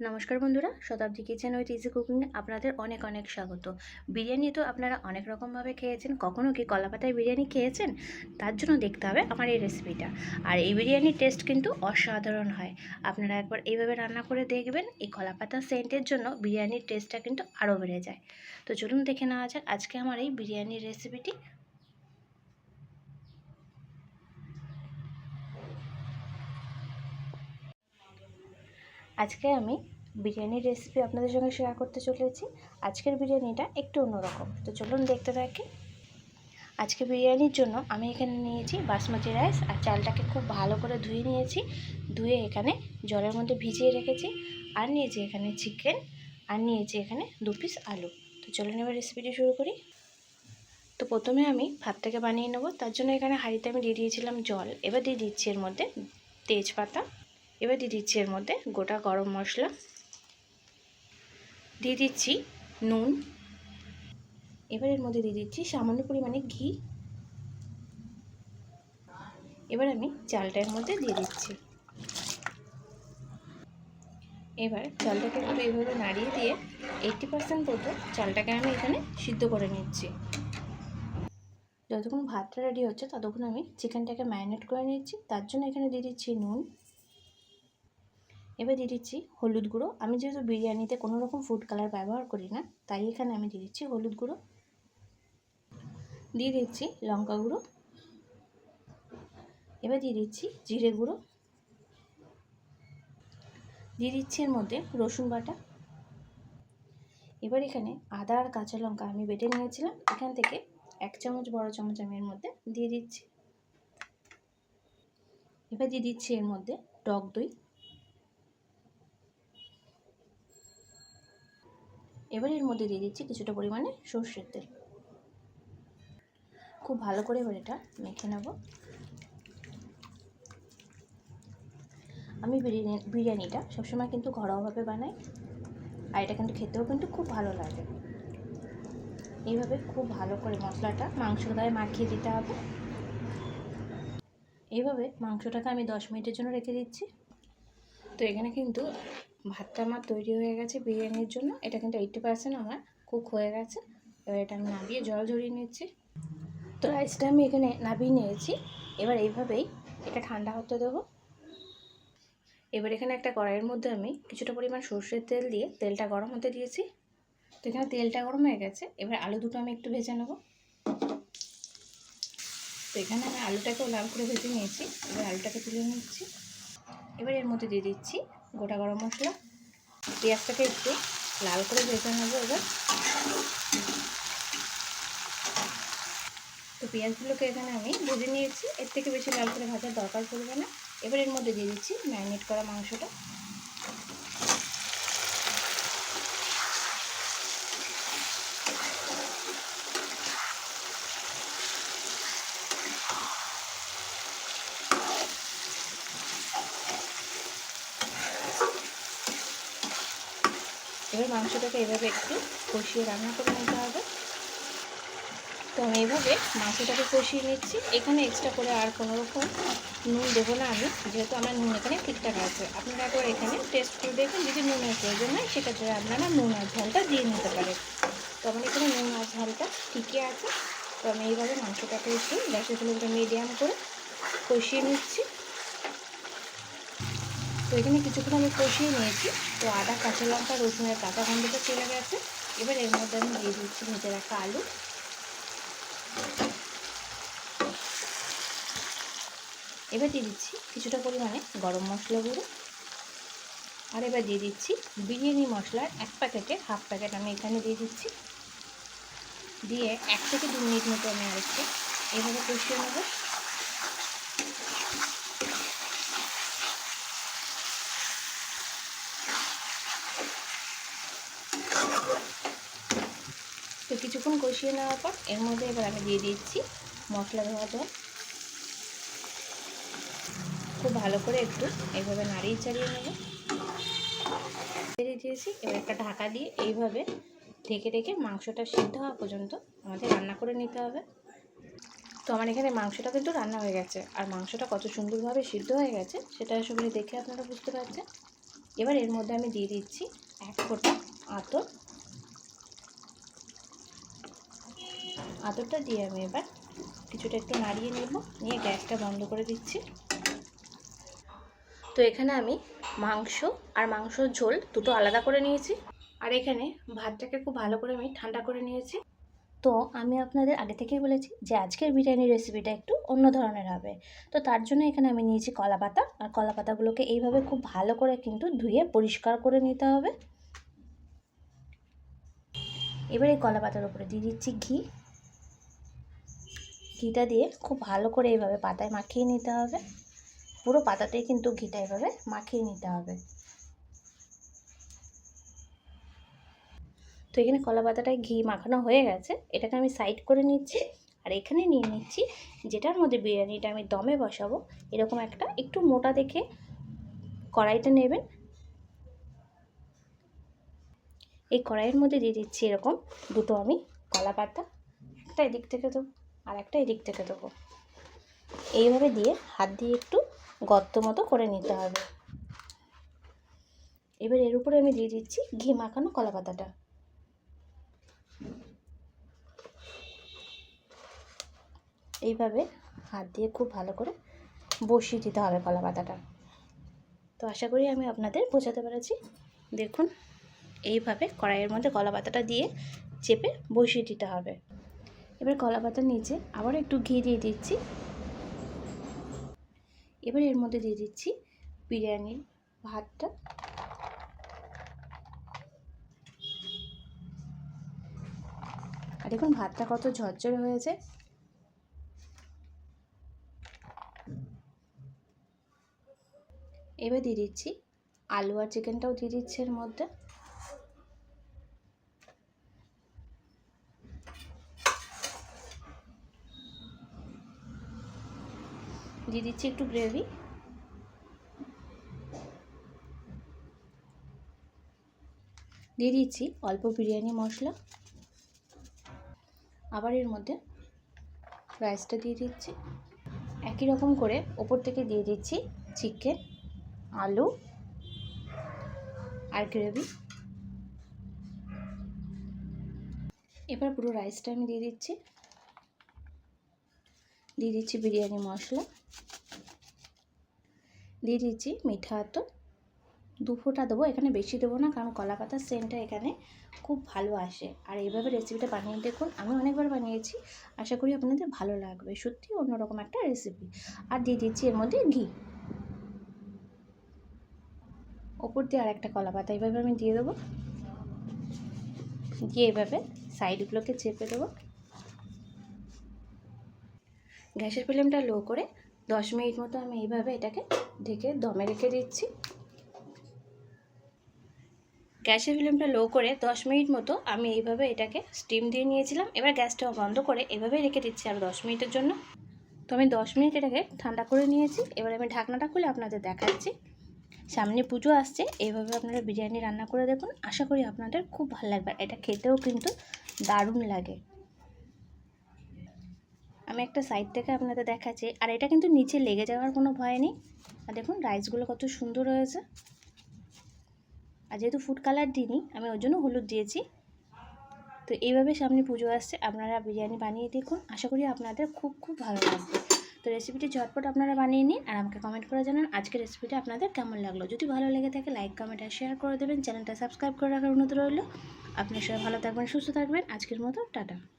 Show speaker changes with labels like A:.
A: নমস্কার বন্ধুরা, শতাব্দী kitchen with easy কুকিংয়ে আপনাদের অনেক অনেক স্বাগত। বিরিয়ানি তো আপনারা অনেক রকমভাবে খেয়েছেন কখনও কি কলাপাতায় বিরিয়ানি খেয়েছেন? তার জন্য দেখতে হবে আমার এই রেসিপিটা আর এই বিরিয়ানির টেস্ট কিন্তু অসাধারণ হয়। আপনারা একবার এইভাবে রান্না করে দেখবেন, এই কলাপাতা সেন্টের জন্য বিরিয়ানির টেস্টটা কিন্তু আরও বেড়ে যায়। তো চলুন দেখে নেওয়া যাক আজকে আমার এই বিরিয়ানির রেসিপিটি আজকে আমি বিরিয়ানির রেসিপি আপনাদের সঙ্গে শেয়ার করতে চলেছি। আজকের বিরিয়ানিটা একটু অন্যরকম। তো চলুন দেখতে থাকি। আজকে বিরিয়ানির জন্য আমি এখানে নিয়েছি বাসমতি রাইস আর চালটাকে খুব ভালো করে ধুয়ে নিয়েছি। ধুয়ে এখানে জলের মধ্যে ভিজিয়ে রেখেছি। আর নিয়েছি এখানে চিকেন আর নিয়েছি এখানে দু পিস আলু। তো চলুন এবার রেসিপিটি শুরু করি। তো প্রথমে আমি ভাতটাকে বানিয়ে নেব। তার জন্য এখানে হাঁড়িতে আমি দিয়ে দিয়েছিলাম জল। এবার দিয়ে দিচ্ছি এর মধ্যে তেজপাতা। এবার দিয়ে দিচ্ছি এর মধ্যে গোটা গরম মশলা। দিয়ে দিচ্ছি নুন। এবার এর মধ্যে দিয়ে দিচ্ছি সামান্য পরিমাণে ঘি। এবার আমি চালটা এর মধ্যে দিয়ে দিচ্ছি। এবার চালটাকে একটু এইভাবে নাড়িয়ে দিয়ে এইটটি পার্সেন্ট মতো চালটাকে আমি এখানে সিদ্ধ করে নিচ্ছি। যতক্ষণ ভাতটা রেডি হচ্ছে ততক্ষণ আমি চিকেনটাকে ম্যারিনেট করে নিচ্ছি। তার জন্য এখানে দিয়ে দিচ্ছি নুন। এবার দিয়ে দিচ্ছি হলুদ গুঁড়ো। আমি যেহেতু বিরিয়ানিতে কোনো রকম ফুড কালার ব্যবহার করি না, তাই এখানে আমি দিয়ে দিচ্ছি হলুদ গুঁড়ো। দিয়ে দিচ্ছি লঙ্কা গুঁড়ো। এবার দিয়ে দিচ্ছি জিরে গুঁড়ো। দিয়ে দিচ্ছি এর মধ্যে রসুন বাটা। এবার এখানে আদা আর কাঁচা লঙ্কা আমি বেটে নিয়েছিলাম। এখান থেকে এক চামচ বড় চামচ আমি এর মধ্যে দিয়ে দিচ্ছি। এবার দিয়ে দিচ্ছি এর মধ্যে টক দই। এবার এর মধ্যে দিয়ে দিচ্ছি কিছুটা পরিমাণে সর্ষের তেল। খুব ভালো করে এবার এটা মেখে নেব। আমি বিরিয়ানি, বিরিয়ানিটা সবসময় কিন্তু ঘরোয়াভাবে বানাই আর এটা কিন্তু খেতেও কিন্তু খুব ভালো লাগে। এইভাবে খুব ভালো করে মশলাটা মাংসর গায়ে মাখিয়ে দিতে হবে। এইভাবে মাংসটাকে আমি দশ মিনিটের জন্য রেখে দিচ্ছি। তো এখানে কিন্তু ভাতটা আমার তৈরি হয়ে গেছে বিরিয়ানির জন্য। এটা কিন্তু এইটটি পার্সেন্ট আমার কুক হয়ে গেছে। এবার এটা আমি নাবিয়ে জল ঝরিয়ে নিচ্ছি। তো রাইসটা আমি এখানে নাবিয়ে নিয়েছি। এবার এইভাবেই এটা ঠান্ডা হতে দেবো। এবার এখানে একটা কড়াইয়ের মধ্যে আমি কিছুটা পরিমাণ সর্ষের তেল দিয়ে তেলটা গরম হতে দিয়েছি। তো এখানে তেলটা গরম হয়ে গেছে। এবার আলু দুটো আমি একটু ভেজে নেব। তো এখানে আমি আলুটাকেও লাল করে ভেজে নিয়েছি। এবার আলুটাকে তুলে নিচ্ছি। এবার এর মধ্যে দিয়ে দিচ্ছি গোটা গরম মশলা। পেঁয়াজটাকে একটু লাল করে ভেজে নেব এবার। তো পেঁয়াজগুলোকে এখানে আমি ভেজে নিয়েছি। এর থেকে বেশি লাল করে ভাজার দরকার পড়বে না। এবার এর মধ্যে দিয়ে দিচ্ছি ম্যারিনেট করা মাংসটা। এবার মাংসটাকে এভাবে একটু কষিয়ে রান্না করে নিতে হবে। তো আমি এইভাবে মাংসটাকে কষিয়ে নিচ্ছি। এখানে এক্সট্রা করে আর কোনো রকম নুন দেবো না আমি, যেহেতু আমার নুন এখানে ঠিকঠাক আছে। আপনারা একবার এখানে টেস্ট করে দেখুন যদি নুনের প্রয়োজন হয়, সেক্ষেত্রে আপনারা নুন আর ঝালটা দিয়ে নিতে পারেন। তো আমার এখানে নুন আর ঝালটা ঠিকই আছে। তো আমি এইভাবে মাংসটাকে একটু গ্যাসের মিডিয়াম করে কষিয়ে নিচ্ছি। তো এখানে কিছুক্ষণ আমি কষিয়ে নিয়েছি। তো আদা, কাঁচা লঙ্কা রসুনের কাঁচা গন্ধটা চলে গেছে। এবার এর মধ্যে আমি দিয়ে দিচ্ছি ভেজে রাখা আলু। এবার দিয়ে দিচ্ছি কিছুটা পরিমাণে গরম মশলা গুঁড়ো। আর এবার দিয়ে দিচ্ছি বিরিয়ানি মশলার এক প্যাকেটে হাফ প্যাকেট আমি এখানে দিয়ে দিচ্ছি। দিয়ে এক থেকে দু মিনিট মতো আমি আরেকটু এভাবে কষিয়ে নেব। কিছুক্ষণ কষিয়ে নেওয়ার পর এর মধ্যে এবার আমি দিয়ে দিচ্ছি মশলা ধোয়া জল। খুব ভালো করে একটু এইভাবে নাড়িয়ে চাড়িয়ে নেব। দিয়েছি, এবার একটা ঢাকা দিয়ে এইভাবে ঢেকে ঢেকে মাংসটা সিদ্ধ হওয়া পর্যন্ত আমাদের রান্না করে নিতে হবে। তো আমার এখানে মাংসটা কিন্তু রান্না হয়ে গেছে আর মাংসটা কত সুন্দরভাবে সিদ্ধ হয়ে গেছে সেটা আসলে দেখে আপনারা বুঝতে পারছেন। এবার এর মধ্যে আমি দিয়ে দিচ্ছি এক ফোঁটা আতর আতরটা দিয়ে আমি এবার কিছুটা একটু নাড়িয়ে নেব। নিয়ে গ্যাসটা বন্ধ করে দিচ্ছি। তো এখানে আমি মাংস আর মাংসর ঝোল দুটো আলাদা করে নিয়েছি। আর এখানে ভাতটাকে খুব ভালো করে আমি ঠান্ডা করে নিয়েছি। তো আমি আপনাদের আগে থেকেই বলেছি যে আজকের বিরিয়ানির রেসিপিটা একটু অন্য ধরনের হবে। তো তার জন্য এখানে আমি নিয়েছি কলা পাতা। আর কলা পাতাগুলোকে এইভাবে খুব ভালো করে কিন্তু ধুয়ে পরিষ্কার করে নিতে হবে। এবার এই কলা পাতার উপরে দিয়ে দিচ্ছি ঘি। ঘিটা দিয়ে খুব ভালো করে এইভাবে পাতায় মাখিয়ে নিতে হবে। পুরো পাতাতেই কিন্তু ঘিটা এভাবে মাখিয়ে নিতে হবে। তো এখানে কলা পাতাটায় ঘি মাখানো হয়ে গেছে। এটাকে আমি সাইড করে নিচ্ছি আর এখানে নিয়ে নিচ্ছি যেটার মধ্যে বিরিয়ানিটা আমি দমে বসাবো, এরকম একটা একটু মোটা দেখে কড়াইটা নেবেন। এই কড়াইয়ের মধ্যে দিয়ে দিচ্ছি এরকম দুটো আমি কলা পাতা। একটা এদিক থেকে দেবো আর একটা এদিক থেকে দেবো। এইভাবে দিয়ে হাত দিয়ে একটু গর্ত মতো করে নিতে হবে। এবার এর উপরে আমি দিয়ে দিচ্ছি ঘি মাখানো কলা পাতাটা। এইভাবে হাত দিয়ে খুব ভালো করে বসিয়ে দিতে হবে কলা পাতাটা। তো আশা করি আমি আপনাদের বোঝাতে পেরেছি। দেখুন, এইভাবে কড়াইয়ের মধ্যে কলা পাতাটা দিয়ে চেপে বসিয়ে দিতে হবে। এবার কলা পাতার নিচে আবার একটু ঘি দিয়ে দিচ্ছি। এবার এর মধ্যে দিয়ে দিচ্ছি বিরিয়ানির ভাতটা। আর দেখুন ভাতটা কত ঝরঝরে হয়েছে। এবার দিয়ে দিচ্ছি আলু আর চিকেনটাও দিয়ে দিচ্ছি এর মধ্যে। দিয়ে দিচ্ছি একটু গ্রেভি দিয়ে দিচ্ছি অল্প বিরিয়ানি মশলা। আবার এর মধ্যে রাইসটা দিয়ে দিচ্ছি। একই রকম করে ওপর থেকে দিয়ে দিচ্ছি চিকেন আলু আর গ্রেভি এবার পুরো রাইসটা আমি দিয়ে দিচ্ছি। দিয়ে দিচ্ছি বিরিয়ানি মশলা। দিয়ে দিচ্ছি মিঠা আতো দু ফোঁটা দেবো, এখানে বেশি দেবো না, কারণ কলা পাতার সেন্টটা এখানে খুব ভালো আসে। আর এইভাবে রেসিপিটা বানিয়ে দেখুন, আমি অনেকবার বানিয়েছি, আশা করি আপনাদের ভালো লাগবে। সত্যি অন্যরকম একটা রেসিপি আর দিয়ে দিচ্ছি এর মধ্যে ঘি। ওপর দিয়ে আর একটা কলা পাতা এইভাবে আমি দিয়ে দেবো। দিয়ে এইভাবে সাইডগুলোকে চেপে দেবো। গ্যাসের ফ্লেমটা লো করে দশ মিনিট মতো আমি এইভাবে এটাকে ঢেকে দমে রেখে দিচ্ছি। গ্যাসের ফ্লেমটা লো করে দশ মিনিট মতো আমি এইভাবে এটাকে স্টিম দিয়ে নিয়েছিলাম। এবার গ্যাসটা বন্ধ করে এভাবেই রেখে দিচ্ছি আর দশ মিনিটের জন্য। তো আমি দশ মিনিট এটাকে ঠান্ডা করে নিয়েছি। এবার আমি ঢাকনাটা খুলে আপনাদের দেখাচ্ছি। সামনে পুজো আসছে, এইভাবে আপনারা বিরিয়ানি রান্না করে দেখুন। আশা করি আপনাদের খুব ভালো লাগবে। এটা খেতেও কিন্তু দারুণ লাগে। আমি একটা সাইড থেকে আপনাদের দেখাচ্ছি। আর এটা কিন্তু নিচে লেগে যাওয়ার কোনো ভয় নেই। আর দেখুন রাইসগুলো কত সুন্দর হয়েছে। আর যেহেতু ফুড কালার দিইনি, আমি ওর জন্য হলুদ দিয়েছি। তো এইভাবে সামনে পুজো আসছে। আপনারা বিরিয়ানি বানিয়ে দেখুন। আশা করি আপনাদের খুব খুব ভালো লাগবে। তো রেসিপিটি ঝটপট আপনারা বানিয়ে নিন আর আমাকে কমেন্ট করে জানান আজকের রেসিপিটা আপনাদের কেমন লাগল। যদি ভালো লেগে থাকে লাইক কমেন্ট আর শেয়ার করে দেবেন। চ্যানেলটা সাবস্ক্রাইব করে রাখার অনুরোধ রইল। আপনার সবাই ভালো থাকবেন, সুস্থ থাকবেন। আজকের মতো, টাটা।